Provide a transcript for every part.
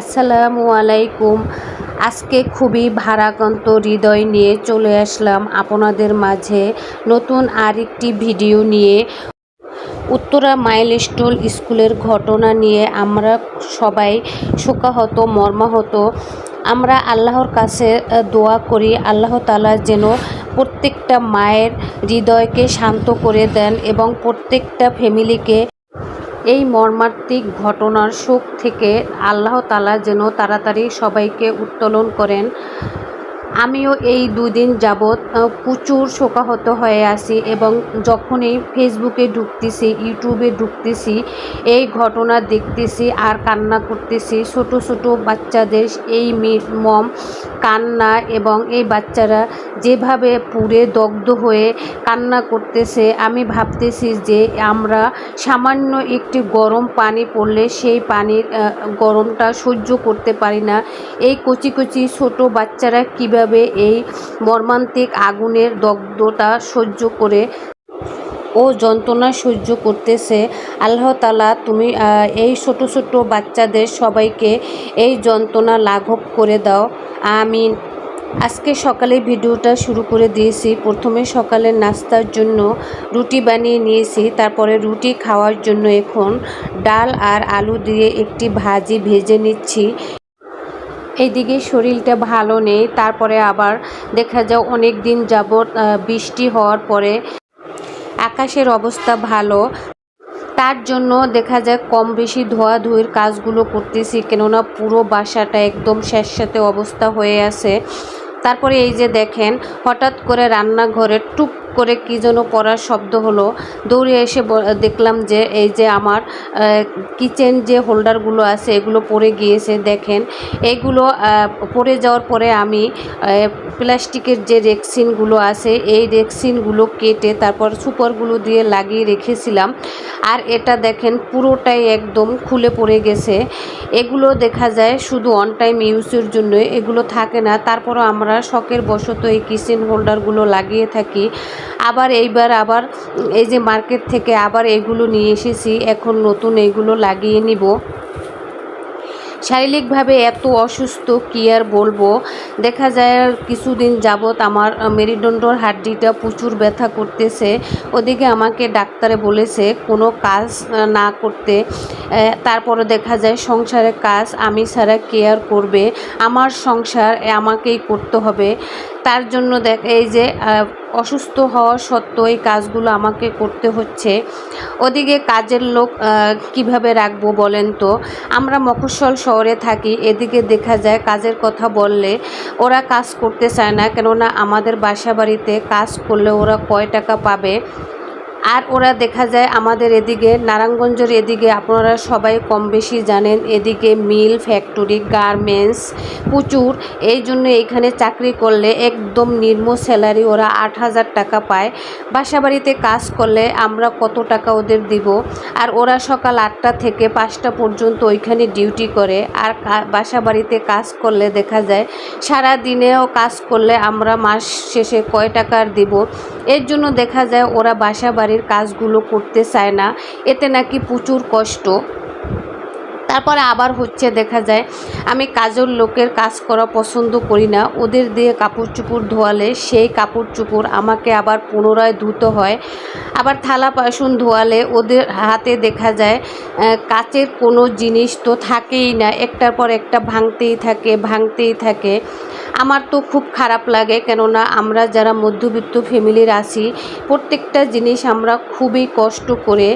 আসসালামু আলাইকুম। আজকে খুবই ভারাক্রান্ত হৃদয় নিয়ে চলে আসলাম আপনাদের মাঝে নতুন আরেকটি ভিডিও নিয়ে। উত্তরা মাইলস্টোন স্কুলের ঘটনা নিয়ে আমরা সবাই শোকাহত, মর্মাহত। আমরা আল্লাহর কাছে দোয়া করি, আল্লাহ তালা যেন প্রত্যেকটা মায়ের হৃদয়কে শান্ত করে দেন এবং প্রত্যেকটা ফ্যামিলিকে এই মর্মান্তিক ঘটনার শোক থেকে আল্লাহ তালা যেন তাড়াতাড়ি সবাইকে উত্তোলন করেন। আমিও এই দুদিন যাবৎ প্রচুর শোকাহত হয়ে আছি এবং যখনই ফেসবুকে ঢুকতেছি, ইউটিউবে ঢুকতেছি, এই ঘটনা দেখতেছি, আর কান্না করতেছি, ছোট ছোট বাচ্চাদের এই মম, কান্না এবং এই বাচ্চারা যেভাবে পুড়ে দগ্ধ হয়ে কান্না করতেছে, আমি ভাবতেছি যে আমরা সামান্য একটি গরম পানি পড়লে সেই পানির গরমটা সহ্য করতে পারি না। এই কচি কচি ছোট বাচ্চারা কীভাবে এই মর্মান্তিক আগুনের দগ্ধতা সহ্য করে ও যন্ত্রণা সহ্য করতেছে? আল্লাহ তালা তুমি এই ছোট ছোট বাচ্চাদের সবাইকে এই যন্ত্রণা লাঘব করে দাও। আমিন। আজকে সকালে ভিডিওটা শুরু করে দিয়েছি। প্রথমে সকালের নাস্তার জন্য রুটি বানিয়ে নিয়েছি। তারপরে রুটি খাওয়ার জন্য এখন ডাল আর আলু দিয়ে একটি ভাজি ভেজে নিচ্ছি। এইদিকে শরীরটা ভালো নেই, তারপরে আবার দেখা যায় অনেক দিন যাবৎ বৃষ্টি হওয়ার পরে আকাশের অবস্থা ভালো। তার জন্য দেখা যায় কম বেশি ধোয়াধুয়ির কাজগুলো করতেছি, কেননা পুরো বাসাটা একদম স্যাঁতস্যাঁতে অবস্থা হয়ে আছে। তারপরে এই যে দেখেন, হঠাৎ করে রান্নাঘরে টুপ করে কী যেন পড়ার শব্দ হলো। দৌড়ে এসে দেখলাম যে এই যে আমার কিচেন যে হোল্ডারগুলো আছে, এগুলো পড়ে গিয়েছে, দেখেন। এগুলো পড়ে যাওয়ার পরে আমি প্লাস্টিকের যে রেক্সিনগুলো আছে, এই রেক্সিনগুলো কেটে তারপর সুপারগুলো দিয়ে লাগিয়ে রেখেছিলাম। আর এটা দেখেন পুরোটাই একদম খুলে পড়ে গেছে। এগুলো দেখা যায় শুধু অন টাইম ইউজের জন্য এগুলো থাকে না। তারপরও আমরা শখের বশত এই কিচেন হোল্ডারগুলো লাগিয়ে থাকি। আবার এইবার আবার এই যে মার্কেট থেকে আবার এগুলো নিয়ে এসেছি, এখন নতুন এগুলো লাগিয়ে নিব। শারীরিকভাবে এত অসুস্থ, কি আর বলব? দেখা যায় কিছুদিন যাবৎ আমার মেরুদণ্ডর হাড্ডিটা প্রচুর ব্যথা করতেছে। ওদিকে আমাকে ডাক্তারে বলেছে কোনো কাজ না করতে। তারপরে দেখা যায় সংসারের কাজ আমি ছাড়া কেয়ার করবে। আমার সংসার আমাকেই করতে হবে। তার জন্য দেখ, এই যে অসুস্থ হওয়া সত্ত্বেও এই কাজগুলো আমাকে করতে হচ্ছে। ওদিকে কাজের লোক কীভাবে রাখব বলেন তো? আমরা মফস্বল শহরে থাকি, এদিকে দেখা যায় কাজের কথা বললে ওরা কাজ করতে চায় না, কেননা আমাদের বাসা বাড়িতে কাজ করলে ওরা কয় টাকা পাবে? আর ওরা দেখা যায় আমাদের এদিকে, নারায়ণগঞ্জের এদিকে আপনারা সবাই কম বেশি জানেন, এদিকে মিল, ফ্যাক্টরি, গার্মেন্টস প্রচুর। এই জন্য এইখানে চাকরি করলে একদম নিম্ন স্যালারি ওরা আট হাজার টাকা পায়। বাসা বাড়িতে কাজ করলে আমরা কত টাকা ওদের দিব? আর ওরা সকাল আটটা থেকে পাঁচটা পর্যন্ত ওইখানে ডিউটি করে। আর বাসা বাড়িতে কাজ করলে দেখা যায় সারা দিনেও কাজ করলে আমরা মাস শেষে কয় টাকার দিব? এর জন্য দেখা যায় ওরা বাসা বাড়ির কাজগুলো করতে চায় না এতে নাকি প্রচুর কষ্ট। তারপরে আবার হচ্ছে দেখা যায়, আমি কাজের লোকের কাজ করা পছন্দ করি না। ওদের দিয়ে কাপড় চুপড় ধোয়ালে সেই কাপড় চুপড় আমাকে আবার পুনরায় ধুতে হয়। আবার থালা বাসন ধোয়ালে ওদের হাতে দেখা যায় কাচের কোনো জিনিস তো থাকেই না। একটার পর একটা ভাঙতেই থাকে ভাঙতেই থাকে। আমার তো খুব খারাপ লাগে কেননা আমরা যারা মধ্যবিত্ত ফ্যামিলির আছি, প্রত্যেকটা জিনিস আমরা খুবই কষ্ট করে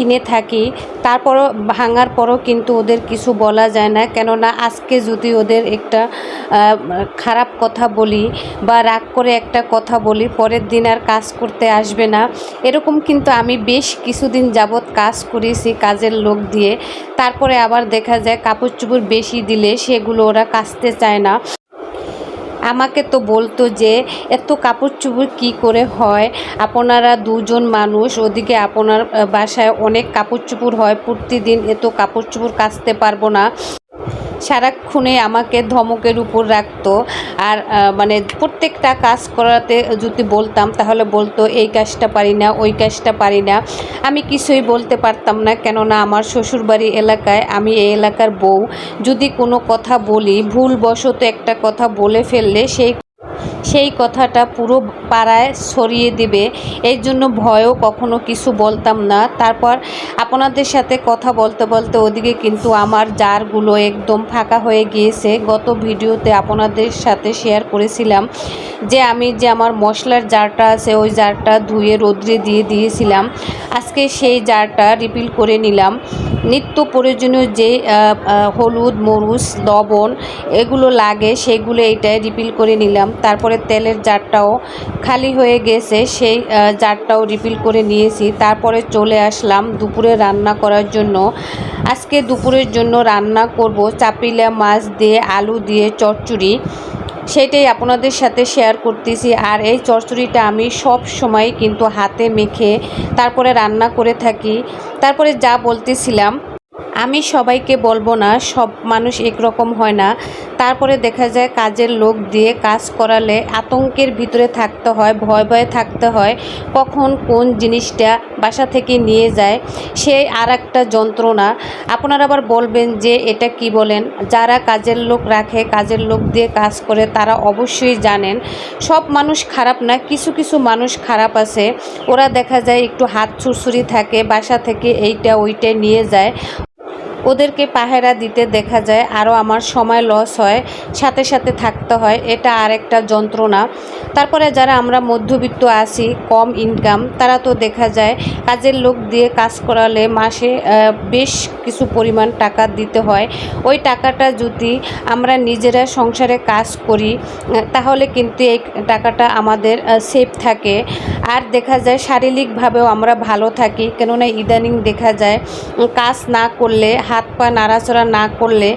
কিনে থাকি, তারপরও ভাঙার পরও কিন্তু ওদের কিছু বলা যায় না। কেননা আজকে যদি ওদের একটা খারাপ কথা বলি বা রাগ করে একটা কথা বলি, পরের দিন আর কাজ করতে আসবে না। এরকম কিন্তু আমি বেশ কিছুদিন যাবৎ কাজ করেছি কাজের লোক দিয়ে। তারপরে আবার দেখা যায় কাপড় চোপড় বেশি দিলে সেগুলো ওরা কাচতে চায় না। আমাকে তো বলতো যে, এত কাপড় চুপড় কী করে হয়? আপনারা দুজন মানুষ, ওদিকে আপনার বাসায় অনেক কাপড় চুপুর হয়, প্রতিদিন এত কাপড় চুপুর কাচতে পারব না। সারাক্ষণে আমাকে ধমকের উপর রাখতো। আর মানে প্রত্যেকটা কাজ করাতে যদি বলতাম, তাহলে বলতো, এই কাজটা পারি না, ওই কাজটা পারি না। আমি কিছুই বলতে পারতাম না, কেননা আমার শ্বশুরবাড়ি এলাকায় আমি এই এলাকার বউ। যদি কোনো কথা বলি, ভুলবশত একটা কথা বলে ফেললে, সেই সেই কথাটা পুরো পাড়ায় ছড়িয়ে দিবে। এই জন্য ভয়ও কখনো কিছু বলতাম না। তারপর আপনাদের সাথে কথা বলতে বলতে ওদিকে কিন্তু আমার জারগুলো একদম ফাঁকা হয়ে গিয়েছে। গত ভিডিওতে আপনাদের সাথে শেয়ার করেছিলাম যে আমি যে আমার মশলার জারটা আছে, ওই জারটা ধুয়ে রোদ্রে দিয়ে দিয়েছিলাম। আজকে সেই জারটা রিপিল করে নিলাম। নিত্য প্রয়োজনীয় যে হলুদ, মরুচ, লবণ, এগুলো লাগে, সেগুলো এইটায় রিপিল করে নিলাম। তারপরে তেলের জারটাও খালি হয়ে গেছে, সেই জারটাও রিপিল করে নিয়েছি। তারপরে চলে আসলাম দুপুরে রান্না করার জন্য। আজকে দুপুরের জন্য রান্না করব চাপিলা মাছ দিয়ে, আলু দিয়ে, চচ্চড়ি। সেটাই আপনাদের সাথে শেয়ার করতেছি। আর এই চচ্চড়িটা আমি সব সময় কিন্তু হাতে মেখে তারপরে রান্না করে থাকি। তারপরে যা বলতেছিলাম আমি সবাইকে বলব না, সব মানুষ একরকম হয় না। তারপরে দেখা যায় কাজের লোক দিয়ে কাজ করালে আতঙ্কের ভিতরে থাকতে হয়, ভয় ভয়ে থাকতে হয়, কখন কোন জিনিসটা বাসা থেকে নিয়ে যায়, সে আর একটা যন্ত্রণা। আপনারা আবার বলবেন যে এটা কি বলেন? যারা কাজের লোক রাখে, কাজের লোক দিয়ে কাজ করে, তারা অবশ্যই জানেন, সব মানুষ খারাপ না, কিছু কিছু মানুষ খারাপ আছে। ওরা দেখা যায় একটু হাত ছুরছুরি থাকে, বাসা থেকে এইটা ওইটা নিয়ে যায়। ওদেরকে পাহারা দিতে দেখা যায়, আরও আমার সময় লস হয়, সাথে সাথে থাকতে হয়, এটা আরেকটা যন্ত্রণা। তারপরে যারা আমরা মধ্যবিত্ত আছি, কম ইনকাম তারা তো দেখা যায় কাজের লোক দিয়ে কাজ করালে মাসে বেশ কিছু পরিমাণ টাকা দিতে হয়। ওই টাকাটা যদি আমরা নিজেরা সংসারে কাজ করি তাহলে কিন্তু এই টাকাটা আমাদের সেফ থাকে। আর দেখা যায় শারীরিকভাবেও আমরা ভালো থাকি, কেননা ইদানিং দেখা যায় কাজ না করলে হাত পা নাড়াচড়া না করলে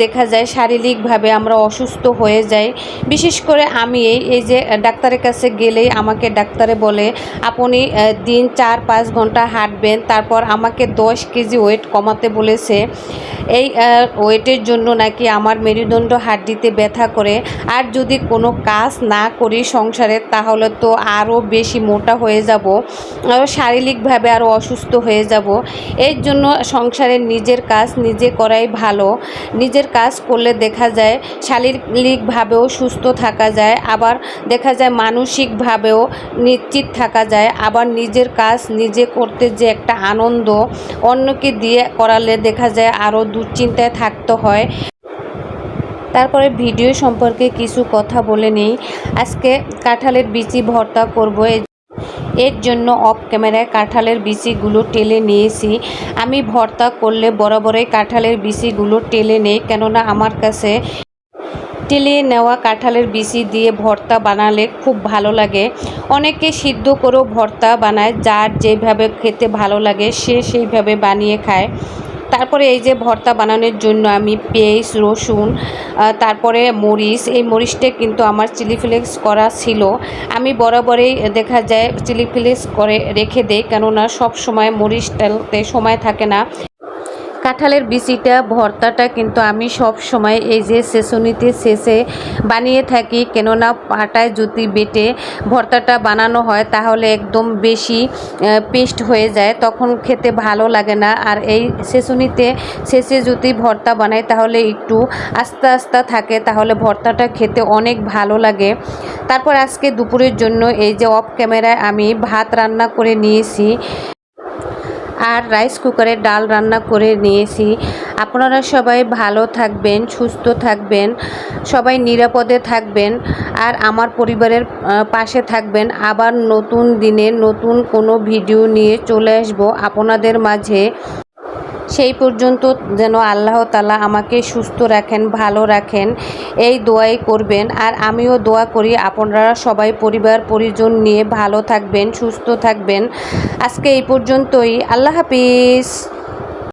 দেখা যায় শারীরিকভাবে আমরা অসুস্থ হয়ে যাই। বিশেষ করে আমি এই যে ডাক্তারের কাছে গেলেই আমাকে ডাক্তারে বলে, আপনি দিন চার পাঁচ ঘণ্টা হাঁটবেন, তারপর আমাকে দশ কেজি ওয়েট কমাতে বলেছে। এই ওয়েটের জন্য নাকি আমার মেরুদণ্ড হাড্ডিতে ব্যথা করে। আর যদি কোনো কাজ না করি সংসারে, তাহলে তো আরও বেশি মোটা হয়ে যাব, আরও শারীরিকভাবে আরও অসুস্থ হয়ে যাব। এর জন্য সংসারের নিজের কাজ নিজে করাই ভালো। নিজের কাজ করলে দেখা যায় শারীরিকভাবেও সুস্থ থাকা যায়, আবার দেখা যায় মানসিকভাবেও নিশ্চিত থাকা যায়, আবার নিজের কাজ নিজে করতে যে একটা আনন্দ অন্যকে দিয়ে করালে দেখা যায় আরও দুশ্চিন্তায় থাকতে হয়। তারপরে ভিডিও সম্পর্কে কিছু কথা বলে নিই। আজকে কাঁঠালের বিচি ভর্তা করব। এর জন্য অফ ক্যামেরায় কাঁঠালের বিচিগুলো টেলে নিয়েছি। আমি ভর্তা করলে বরাবরই কাঁঠালের বিচিগুলো টেলে নেই, কেননা আমার কাছে টেলে নেওয়া কাঁঠালের বিচি দিয়ে ভর্তা বানালে খুব ভালো লাগে। অনেকে সিদ্ধ করেও ভর্তা বানায়, যার যেভাবে খেতে ভালো লাগে সে সেইভাবে বানিয়ে খায়। তারপরে এই যে ভর্তা বানানোর জন্য আমি পেঁয়াজ, রসুন তারপরে মরিচ, এই মরিচটা কিন্তু আমার চিলি ফ্লেক্স করা ছিল। আমি বরাবরই দেখা যায়, চিলি ফ্লেক্স করে রেখে দেই, কেননা সব সময় মরিচটাতে সময় থাকে না। কাঁঠালের বিচিটা, ভর্তাটা কিন্তু আমি সব সময় এই যে সেসনিতে শেষে বানিয়ে থাকি। কেননা পাটায় যদি বেটে ভর্তাটা বানানো হয়, তাহলে একদম বেশি পেস্ট হয়ে যায়। তখন খেতে ভালো লাগে না। আর এই সেসনিতে শেষে যদি ভর্তা বানাই, তাহলে একটু আস্তে আস্তে থাকে। তাহলে ভর্তাটা খেতে অনেক ভালো লাগে। তারপর আজকে দুপুরের জন্য এই যে অফ ক্যামেরায় আমি ভাত রান্না করে নিয়েছি। আর রাইস কুকারে ডাল রান্না করে নিয়েছি। আপনারা সবাই ভালো থাকবেন, সুস্থ থাকবেন, সবাই নিরাপদে থাকবেন আর আমার পরিবারের পাশে থাকবেন। আবার নতুন দিনে নতুন কোনো ভিডিও নিয়ে চলে আসব আপনাদের মাঝে। সেই পর্যন্ত যেন আল্লাহ তালা আমাকে সুস্থ রাখেন, ভালো রাখেন। এই দোয়াই করবেন। আর আমিও দোয়া করি, আপনারা সবাই পরিবার, পরিজন নিয়ে ভালো থাকবেন, সুস্থ থাকবেন। আজকে এই পর্যন্তই। আল্লাহ হাফিজ।